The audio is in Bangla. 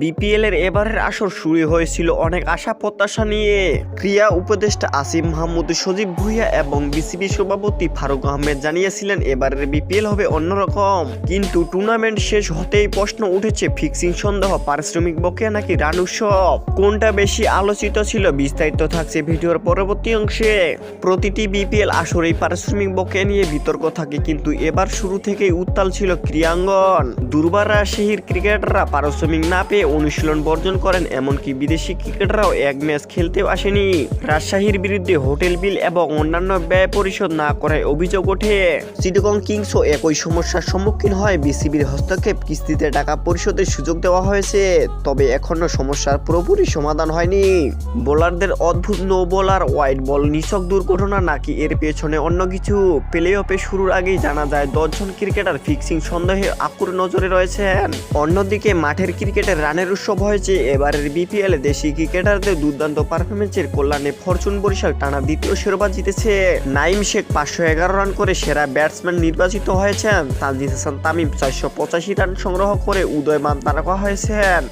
বিপিএল এর এবারের আসর শুরু হয়েছিল অনেক আশা প্রত্যাশা নিয়ে। ক্রিয়া উপদেষ্টা আসিম মাহমুদ, সজীব ভুইয়া এবং বিসিবি সভাপতি ফারুক আহমেদ জানিয়েছিলেন, এবারের বিপিএল হবে অন্যরকম। কিন্তু টুর্নামেন্ট শেষ হতেই প্রশ্ন উঠেছে, ফিক্সিং সন্দেহ, পারিশ্রমিক বকেয়া নাকি রান উৎসব কোনটা বেশি আলোচিত ছিল বিস্তারিত থাকছে ভিডিওর পরবর্তী অংশে। প্রতিটি বিপিএল আসরেই পারিশ্রমিক বকেয়া নিয়ে বিতর্ক থাকে, কিন্তু এবার শুরু থেকেই উত্তাল ছিল ক্রীড়াঙ্গন। দুর্বার রাজশাহীর ক্রিকেটাররা পারিশ্রমিক না পেয়ে অনুশীলন বর্জন করেন এমনকি বিদেশি ক্রিকেটাররাও এক ম্যাচ খেলতেও আসেনি। রাজশাহীর বিরুদ্ধে হোটেল বিল এবং অন্যান্য ব্যয় পরিশোধ না করায় অভিযোগ ওঠে। চিটগং কিংসও একই সমস্যার সম্মুখীন হয়। বিসিবির হস্তক্ষেপ কিস্তিতে টাকা পরিশোধের সুযোগ দেওয়া হয়েছে তবে এখনও সমস্যার পুরোপুরি সমাধান হয়নি। বোলারদের অদ্ভুত নো বোলার হোয়াইট বল নিছক দুর্ঘটনা নাকি এর পেছনে অন্য কিছু? প্লে অফে শুরুর আগেই জানা যায় দশজন ক্রিকেটার ফিক্সিং সন্দেহে আকুর নজরে রয়েছেন। অন্যদিকে মাঠের ক্রিকেটের রানের উৎসব হয়েছে এবারের বিপিএল দেশি ক্রিকেটারদের দুর্দান্ত পারফরমেন্সের কল্যাণে ফরচুন বরিশাল টানা দ্বিতীয় শিরোপা জিতেছে। নাইম শেখ পাঁচশো এগারো রান করে সেরা ব্যাটসম্যান নির্বাচিত হয়েছেন। তানজিদ হাসান তামিম চারশো পঁচাশি রান সংগ্রহ করে উদয়মান তারকা হয়েছেন।